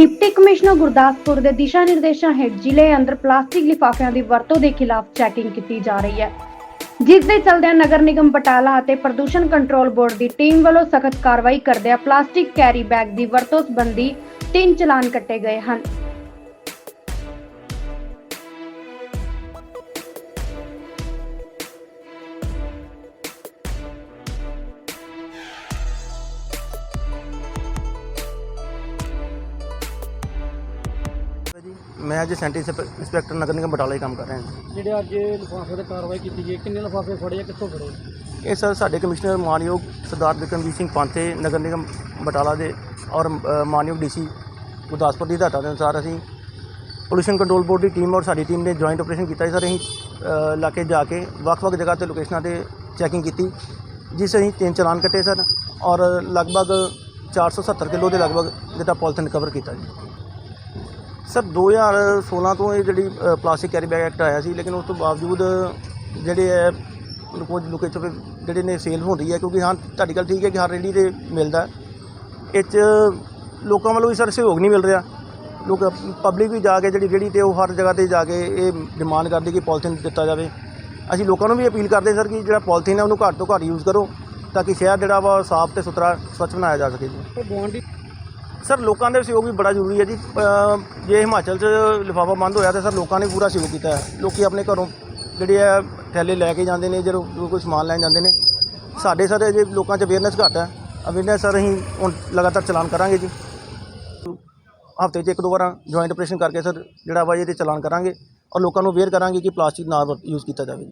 Deputy commissioner Gurdaspur ਦੇ ਦਿਸ਼ਾ ਨਿਰਦੇਸ਼ਾਂ ਹੇਠ ਜ਼ਿਲ੍ਹੇ ਅੰਦਰ ਪਲਾਸਟਿਕ ਲਿਫਾਫਿਆਂ ਦੀ ਵਰਤੋਂ ਦੇ ਖਿਲਾਫ ਚੈਕਿੰਗ ਕੀਤੀ ਜਾ ਰਹੀ ਹੈ। ਜਿਸ ਦੇ ਚਲਦਿਆਂ ਨਗਰ ਨਿਗਮ ਬਟਾਲਾ ਅਤੇ ਪ੍ਰਦੂਸ਼ਣ ਕੰਟਰੋਲ ਬੋਰਡ ਦੀ ਟੀਮ ਵੱਲੋਂ ਸਖਤ ਕਾਰਵਾਈ ਕਰਦਿਆਂ ਪਲਾਸਟਿਕ ਕੈਰੀ ਬੈਗ ਦੀ ਵਰਤੋਂ ਸੰਬੰਧੀ ਤਿੰਨ ਚਲਾਨ ਕੱਟੇ ਗਏ ਹਨ। ਮੈਂ ਅੱਜ ਸੈਂਟਰੀ ਇੰਸਪੈਕਟਰ ਨਗਰ ਨਿਗਮ ਬਟਾਲਾ ਹੀ ਕੰਮ ਕਰ ਰਿਹਾ ਹਾਂ ਜਿਹੜੇ ਅੱਜ ਲਿਫਾਫੇ ਤੇ ਕਾਰਵਾਈ ਕੀਤੀ ਗਈ ਕਿੰਨੇ ਲਿਫਾਫੇ ਫੜੇ ਆ ਕਿੱਥੋਂ ਫੜੇ? ਇਹ ਸਰ ਸਾਡੇ ਕਮਿਸ਼ਨਰ ਮਾਨਯੋਗ ਸਰਦਾਰ ਬਿਕਰਮਜੀਤ ਸਿੰਘ ਪਾਂਥੇ ਨਗਰ ਨਿਗਮ ਬਟਾਲਾ ਦੇ ਔਰ ਅ, ਮਾਨਯੋਗ ਡੀਸੀ ਗੁਰਦਾਸਪੁਰ ਦੀ ਹਦਾਇਤਾਂ ਦੇ ਅਨੁਸਾਰ ਅਸੀਂ ਪੋਲੂਸ਼ਨ ਕੰਟਰੋਲ ਬੋਰਡ ਦੀ ਟੀਮ ਔਰ ਸਾਡੀ ਟੀਮ ਨੇ ਜੁਆਇੰਟ ਆਪਰੇਸ਼ਨ ਕੀਤਾ ਸਰ ਅਸੀਂ ਅ, ਇਲਾਕੇ ਜਾ ਕੇ ਵੱਖ-ਵੱਖ ਜਗ੍ਹਾ ਤੇ ਲੋਕੇਸ਼ਨਾਂ ਤੇ ਚੈਕਿੰਗ ਕੀਤੀ ਜਿਸ ਅਸੀਂ ਤਿੰਨ ਚਲਾਨ ਕੱਟੇ ਸਰ ਔਰ ਲਗਭਗ 470 ਕਿਲੋ ਦੇ ਲਗਭਗ ਜਿਹੜਾ ਪੋਲੀਥੀਨ ਕਵਰ ਕੀਤਾ ਜੀ। ਸਰ 2016 ਤੋਂ ਇਹ ਜਿਹੜੀ ਪਲਾਸਟਿਕ ਕੈਰੀ ਬੈਗ ਐਕਟ ਆਇਆ ਸੀ, ਲੇਕਿਨ ਉਸ ਤੋਂ ਬਾਵਜੂਦ ਜਿਹੜੇ ਹੈ ਕੁਝ ਲੋਕੇਸ਼ਨ 'ਤੇ ਜਿਹੜੇ ਨੇ ਸੇਲ ਹੁੰਦੀ ਹੈ ਕਿਉਂਕਿ ਹਾਂ, ਤੁਹਾਡੀ ਗੱਲ ਠੀਕ ਹੈ ਕਿ ਹਰ ਰੇੜੀ ਤੇ ਮਿਲਦਾ ਇਹ 'ਚ ਲੋਕਾਂ ਵੱਲੋਂ ਵੀ ਸਰ ਸਹਿਯੋਗ ਨਹੀਂ ਮਿਲ ਰਿਹਾ। ਲੋਕ ਪਬਲਿਕ ਵੀ ਜਾ ਕੇ ਜਿਹੜੀ ਰੇੜੀ ਤੇ ਉਹ ਹਰ ਜਗ੍ਹਾ ਤੇ ਜਾ ਕੇ ਇਹ ਡਿਮਾਂਡ ਕਰਦੀ ਕਿ ਪੋਲੀਥੀਨ ਦਿੱਤਾ ਜਾਵੇ। ਅਸੀਂ ਲੋਕਾਂ ਨੂੰ ਵੀ ਅਪੀਲ ਕਰਦੇ ਸਰ ਕਿ ਜਿਹੜਾ ਪੋਲੀਥੀਨ ਹੈ ਉਹਨੂੰ ਘੱਟ ਤੋਂ ਘੱਟ ਯੂਜ਼ ਕਰੋ, ਤਾਂ ਕਿ ਸ਼ਹਿਰ ਜਿਹੜਾ ਵਾ ਸਾਫ਼ ਤੇ ਸੁਥਰਾ, ਸਵੱਛ ਬਣਾਇਆ ਜਾ ਸਕੇ ਜੀ। ਸਰ ਲੋਕਾਂ ਦਾ ਸਹਿਯੋਗ ਵੀ ਬੜਾ ਜ਼ਰੂਰੀ ਹੈ ਜੀ। ਅ, ਜੇ ਹਿਮਾਚਲ 'ਚ ਲਿਫਾਫਾ ਬੰਦ ਹੋਇਆ ਤਾਂ ਸਰ ਲੋਕਾਂ ਨੇ ਪੂਰਾ ਸਹਿਯੋਗ ਕੀਤਾ ਹੈ। ਲੋਕੀ ਆਪਣੇ ਘਰੋਂ ਜਿਹੜੇ ਹੈ ਥੈਲੇ ਲੈ ਕੇ ਜਾਂਦੇ ਨੇ ਜਦੋਂ ਜਦੋਂ ਕੋਈ ਸਮਾਨ ਲੈਣ ਜਾਂਦੇ ਨੇ। ਸਾਡੇ ਸਰ ਅਜੇ ਲੋਕਾਂ 'ਚ ਅਵੇਅਰਨੈਸ ਘੱਟ ਹੈ। ਅਵੇਅਰਨੈਸ ਸਰ ਅਸੀਂ ਹੁਣ ਲਗਾਤਾਰ ਚਲਾਨ ਕਰਾਂਗੇ ਜੀ। ਹਫ਼ਤੇ 'ਚ ਇੱਕ ਦੋ ਵਾਰਾਂ ਜੁਆਇੰਟ ਆਪਰੇਸ਼ਨ ਕਰਕੇ ਸਰ ਜਿਹੜਾ ਵਾ ਇਹਦੇ ਚਲਾਨ ਕਰਾਂਗੇ। ਔਰ ਲੋਕਾਂ ਨੂੰ ਅਵੇਅਰ ਕਰਾਂਗੇ ਕਿ ਪਲਾਸਟਿਕ ਨਾ ਯੂਜ਼ ਕੀਤਾ ਜਾਵੇ